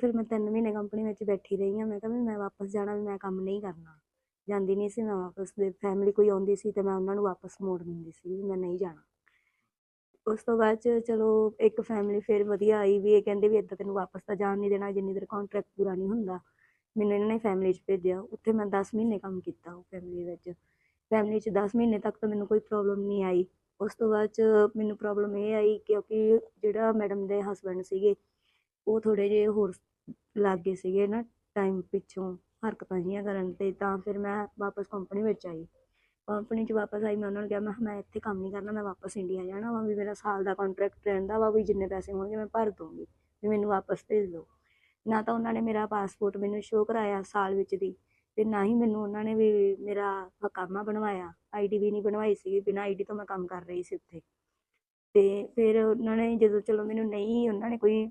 ਫਿਰ ਮੈਂ 3 ਮਹੀਨੇ ਕੰਪਨੀ ਵਿੱਚ ਬੈਠੀ ਰਹੀ ਹਾਂ। ਮੈਂ ਕਿਹਾ ਵੀ ਮੈਂ ਵਾਪਸ ਜਾਣਾ, ਵੀ ਮੈਂ ਕੰਮ ਨਹੀਂ ਕਰਨਾ। ਜਾਂਦੀ ਨਹੀਂ ਸੀ ਮੈਂ ਵਾਪਸ ਦੇ ਫੈਮਿਲੀ ਕੋਈ ਆਉਂਦੀ ਸੀ ਤੇ ਮੈਂ ਉਹਨਾਂ ਨੂੰ ਵਾਪਸ ਮੋੜ ਦਿੰਦੀ ਸੀ ਵੀ ਮੈਂ ਨਹੀਂ ਜਾਣਾ। ਉਸ ਤੋਂ ਬਾਅਦ ਚ ਚਲੋ ਇੱਕ ਫੈਮਿਲੀ ਫਿਰ ਵਧੀਆ ਆਈ ਵੀ ਇਹ ਕਹਿੰਦੇ ਵੀ ਇੱਦਾਂ ਤੈਨੂੰ ਵਾਪਸ ਤਾਂ ਜਾਣ ਨਹੀਂ ਦੇਣਾ, ਜਿੰਨੀ ਦੇਰ ਕੰਟਰੈਕਟ ਪੂਰਾ ਨਹੀਂ ਹੁੰਦਾ। ਮੈਨੂੰ ਇਹਨਾਂ ਨੇ ਫੈਮਿਲੀ 'ਚ ਭੇਜਿਆ। ਉੱਥੇ ਮੈਂ 10 ਮਹੀਨੇ ਕੰਮ ਕੀਤਾ ਉਹ ਫੈਮਿਲੀ ਵਿੱਚ। ਫੈਮਿਲੀ 'ਚ 10 ਮਹੀਨੇ ਤੱਕ ਤਾਂ ਮੈਨੂੰ ਕੋਈ ਪ੍ਰੋਬਲਮ ਨਹੀਂ ਆਈ। ਉਸ ਤੋਂ ਬਾਅਦ ਚ ਮੈਨੂੰ ਪ੍ਰੋਬਲਮ ਇਹ ਆਈ ਕਿਉਂਕਿ ਜਿਹੜਾ ਮੈਡਮ ਦੇ ਹਸਬੰਡ ਸੀਗੇ, ਉਹ ਥੋੜੇ ਜਿਹੇ ਹੋਰ ਲੱਗੇ ਸੀਗੇ ਨਾ ਟਾਈਮ ਪਿੱਛੋਂ ਹਰਕਤਾਂ ਜਿਹੀਆਂ ਕਰਨ ਤੇ, ਤਾਂ ਫਿਰ ਮੈਂ ਵਾਪਸ ਕੰਪਨੀ ਵਿੱਚ ਆਈ। ਕੰਪਨੀ 'ਚ ਵਾਪਸ ਆਈ, ਮੈਂ ਉਹਨਾਂ ਨੂੰ ਕਿਹਾ, ਮੈਂ ਕਿਹਾ, ਮੈਂ ਇੱਥੇ ਕੰਮ ਨਹੀਂ ਕਰਨਾ, ਮੈਂ ਵਾਪਸ ਇੰਡੀਆ ਜਾਣਾ ਵਾ, ਵੀ ਮੇਰਾ ਸਾਲ ਦਾ ਕੰਟਰੈਕਟ ਰਹਿੰਦਾ ਵਾ, ਵੀ ਜਿੰਨੇ ਪੈਸੇ ਹੋਣਗੇ ਮੈਂ ਭਰ ਦੂੰਗੀ ਵੀ ਮੈਨੂੰ ਵਾਪਸ ਭੇਜ ਦਿਓ। ਨਾ ਤਾਂ ਉਹਨਾਂ ਨੇ ਮੇਰਾ ਪਾਸਪੋਰਟ ਮੈਨੂੰ ਸ਼ੋਅ ਕਰਾਇਆ ਸਾਲ ਵਿੱਚ ਦੀ, ਤੇ ਨਾ ਹੀ ਮੈਨੂੰ ਉਹਨਾਂ ਨੇ ਵੀ ਮੇਰਾ ਹਕਾਮਾ ਬਣਵਾਇਆ। ਆਈਡੀ ਵੀ ਨਹੀਂ ਬਣਵਾਈ ਸੀ ਬਿਨਾਂ ਆਈਡੀ ਤੋਂ ਮੈਂ ਕੰਮ ਕਰ ਰਹੀ ਸੀ ਉੱਥੇ। ਤੇ ਫਿਰ ਉਹਨਾਂ ਨੇ ਜਦੋਂ ਚਲੋ ਮੈਨੂੰ ਨਹੀਂ, ਉਹਨਾਂ ਨੇ ਕੋਈ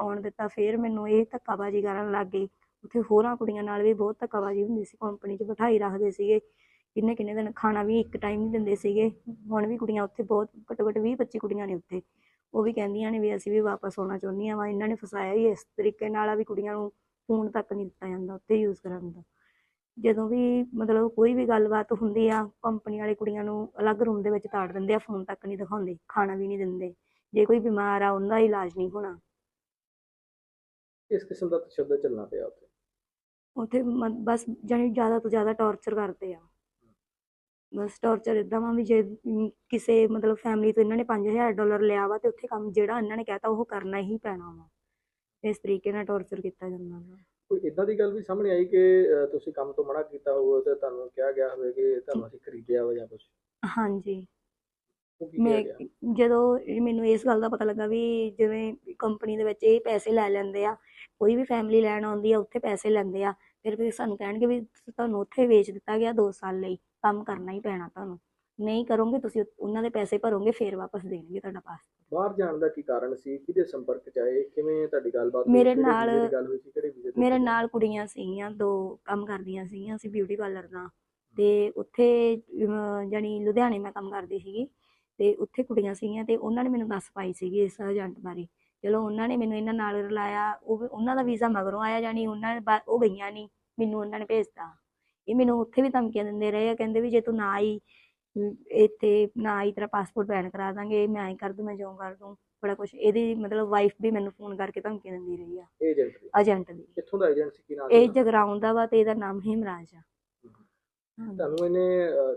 ਆਉਣ ਦਿੱਤਾ, ਫਿਰ ਮੈਨੂੰ ਇਹ ਧੱਕਾਬਾਜ਼ੀ ਕਰਨ ਲੱਗ ਗਏ ਉੱਥੇ ਹੋਰਾਂ ਕੁੜੀਆਂ ਨਾਲ ਵੀ ਬਹੁਤ ਧੱਕਾਬਾਜ਼ੀ ਹੁੰਦੀ ਸੀ ਕੰਪਨੀ 'ਚ ਬਿਠਾਈ ਰੱਖਦੇ ਸੀਗੇ। ਕਿੰਨੇ ਕਿੰਨੇ ਦਿਨ ਖਾਣਾ ਵੀ ਇੱਕ ਟਾਈਮ ਨਹੀਂ ਦਿੰਦੇ ਸੀਗੇ। ਹੁਣ ਵੀ ਕੁੜੀਆਂ ਉੱਥੇ ਬਹੁਤ ਘੱਟੋ ਘੱਟ 20 25 ਕੁੜੀਆਂ ਨੇ ਉੱਥੇ। ਉਹ ਵੀ ਕਹਿੰਦੀਆਂ ਨੇ ਵੀ ਅਸੀਂ ਵੀ ਵਾਪਸ ਆਉਣਾ ਚਾਹੁੰਦੀਆਂ ਵਾ ਇਹਨਾਂ ਨੇ ਫਸਾਇਆ ਹੀ ਇਸ ਤਰੀਕੇ ਨਾਲ ਆ ਵੀ ਕੁੜੀਆਂ ਨੂੰ ਫੋਨ ਤੱਕ ਨਹੀਂ ਦਿੱਤਾ ਜਾਂਦਾ ਉੱਥੇ ਯੂਜ਼ ਕਰਨ ਦਾ। ਜਦੋਂ ਵੀ ਮਤਲਬ ਕੋਈ ਵੀ ਗੱਲਬਾਤ ਹੁੰਦੀ ਆ ਕੰਪਨੀ ਵਾਲੇ ਕੁੜੀਆਂ ਨੂੰ ਅਲੱਗ ਰੂਮ ਦੇ ਵਿੱਚ ਤਾੜ ਦਿੰਦੇ ਆ, ਫੋਨ ਤੱਕ ਨਹੀਂ ਦਿਖਾਉਂਦੇ, ਖਾਣਾ ਵੀ ਨਹੀਂ ਦਿੰਦੇ। ਜੇ ਕੋਈ ਬਿਮਾਰ ਆ, ਉਹਦਾ ਇਲਾਜ ਨਹੀਂ ਹੋਣਾ। ਇਸ ਕਿਸਮ ਦਾ ਤਸ਼ੱਦਦ ਚੱਲਣਾ ਪਿਆ ਉੱਥੇ? ਉੱਥੇ ਬਸ ਜਾਣੀ ਜ਼ਿਆਦਾ ਤੋਂ ਜ਼ਿਆਦਾ ਟੌਰਚਰ ਕਰਦੇ ਆ। ਬਸ ਟੌਰਚਰ ਇਦਾਂ ਵਾ ਵੀ ਜੇ ਕਿਸੇ ਮਤਲਬ ਫੈਮਿਲੀ ਤੋਂ ਇਹਨਾਂ ਨੇ 5000 ਡਾਲਰ ਲਿਆ ਵਾ ਤੇ ਉੱਥੇ ਕੰਮ ਜਿਹੜਾ ਇਹਨਾਂ ਨੇ ਕਹਿਤਾ ਉਹ ਕਰਨਾ ਹੀ ਪੈਣਾ ਵਾ। ਇਸ ਤਰੀਕੇ ਨਾਲ ਟੌਰਚਰ ਕੀਤਾ ਜਾਂਦਾ ਵਾ। ਕੋਈ ਇਦਾਂ ਦੀ ਗੱਲ ਵੀ ਸਾਹਮਣੇ ਆਈ ਕਿ ਤੁਸੀਂ ਕੰਮ ਤੋਂ ਮਨਾ ਕੀਤਾ ਹੋਵੇ ਤੇ ਤੁਹਾਨੂੰ ਕਿਹਾ ਗਿਆ ਹੋਵੇ ਕਿ ਤੁਹਾਨੂੰ ਅਸੀਂ ਖਰੀਦਿਆ ਵਾ ਜਾਂ ਕੁਝ ਹਾਂਜੀ। ਮੈਂ ਜਦੋਂ ਮੈਨੂੰ ਇਸ ਗੱਲ ਦਾ ਪਤਾ ਲੱਗਾ ਵੀ ਜਿਵੇਂ ਕੰਪਨੀ ਦੇ ਵਿੱਚ ਇਹ ਪੈਸੇ ਲੈ ਲੈਂਦੇ ਆ ਕੋਈ ਵੀ ਫੈਮਿਲੀ ਲੈਣ ਆਉਂਦੀ ਆ ਉੱਥੇ ਪੈਸੇ ਲੈਂਦੇ ਆ ਫਿਰ ਵੀ ਸਾਨੂੰ ਕਹਿਣਗੇ ਵੀ ਤੁਹਾਨੂੰ ਉੱਥੇ ਵੇਚ ਦਿੱਤਾ ਗਿਆ 2 ਸਾਲ ਲਈ ਕੰਮ ਕਰਨਾ ਹੀ ਪੈਣਾ ਤੁਹਾਨੂੰ। ਨਹੀਂ ਕਰੋਗੇ ਤੁਸੀਂ ਉਹਨਾਂ ਦੇ ਪੈਸੇ ਭਰੋਗੇ ਫਿਰ ਵਾਪਸ ਦੇਣਗੇ ਤੁਹਾਡਾ ਪਾਸਪੋਰਟ ਬਾਹਰ ਜਾਣ ਦਾ ਕੀ ਕਾਰਨ ਸੀ? ਕਿਹਦੇ ਸੰਪਰਕ ਚ ਆਏ? ਕਿਵੇਂ ਤੁਹਾਡੀ ਗੱਲਬਾਤ ਮੇਰੇ ਨਾਲ- ਮੇਰੇ? ਨਾਲ ਕੁੜੀਆਂ ਸੀਗੀਆਂ ਦੋ ਕੰਮ ਕਰਦੀਆਂ ਸੀਗੀਆਂ ਅਸੀਂ ਬਿਊਟੀ ਪਾਰਲਰ ਦਾ। ਤੇ ਉੱਥੇ ਜਾਣੀ ਲੁਧਿਆਣੇ ਮੈਂ ਕੰਮ ਕਰਦੀ ਸੀਗੀ ਤੇ ਉੱਥੇ ਕੁੜੀਆਂ ਸੀਗੀਆਂ ਤੇ ਉਹਨਾਂ ਨੇ ਮੈਨੂੰ ਦੱਸ ਪਾਈ ਸੀਗੀ ਇਸ ਏਜੰਟ ਬਾਰੇ। ਚਲੋ ਉਹਨਾਂ ਨੇ ਮੈਨੂੰ ਇਹਨਾਂ ਨਾਲ ਰਲਾਇਆ ਉਹ ਉਹਨਾਂ ਦਾ ਵੀਜ਼ਾ ਮਗਰੋਂ ਆਇਆ ਜਾਣੀ ਉਹਨਾਂ ਨੇ ਉਹ ਗਈਆਂ ਨਹੀਂ ਮੈਨੂੰ ਉਹਨਾਂ ਨੇ ਭੇਜਤਾ। ਇਹ ਮੈਨੂੰ ਉੱਥੇ ਵੀ ਧਮਕੀਆਂ ਦਿੰਦੇ ਰਹੇ ਆ ਕਹਿੰਦੇ ਵੀ ਜੇ ਤੂੰ ਨਾ ਆਈ ਇੱਥੇ ਨਾ ਆਈ ਤੇਰਾ ਪਾਸਪੋਰਟ ਬੈਨ ਕਰਾ ਦਾਂਗੇ ਮੈਂ ਐਂ ਕਰ ਦੂੰ ਮੈਂ ਜਿਉਂ ਕਰ ਦੂੰ ਬੜਾ ਕੁਝ ਇਹਦੀ ਮਤਲਬ ਵਾਈਫ ਵੀ ਮੈਨੂੰ ਫੋਨ ਕਰਕੇ ਧਮਕੀਆਂ ਦਿੰਦੀ ਰਹੀ ਆ। ਏਜੰਟ ਦੀ? ਏਜੰਟ ਦੀ। ਕਿੱਥੋਂ ਦਾ ਏਜੰਟ ਸੀ ਕੀ ਨਾਮ ਇਹ ਜਗਰਾਉਂ ਦਾ ਵਾ ਤੇ ਇਹਦਾ ਨਾਮ ਹਿਮਰਾਜ ਆ। ਤੁਹਾਨੂੰ ਇਹਨੇ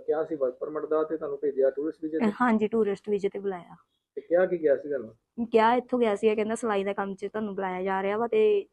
ਕਿਹਾ ਸੀ ਵਰਕ ਪਰਮਿਟ ਦਾ ਤੇ ਤੁਹਾਨੂੰ ਭੇਜਿਆ ਟੂਰਿਸਟ ਵੀਜ਼ੇ ਤੇ? ਹਾਂਜੀ ਟੂਰਿਸਟ ਵੀਜ਼ੇ ਤੇ ਬੁਲਾਇਆ। ਤੇ ਕਿਹਾ ਕੀ ਗਿਆ ਸੀ ਤੁਹਾਨੂੰ? ਕਿਹਾ ਇੱਥੋਂ ਗਿਆ ਸੀ ਕਹਿੰਦਾ ਸਿਲਾਈ ਦਾ ਕੰਮ 'ਚ ਤੁਹਾਨੂੰ ਬੁਲਾਇਆ ਜਾ ਰਿਹਾ ਵਾ ਤੇ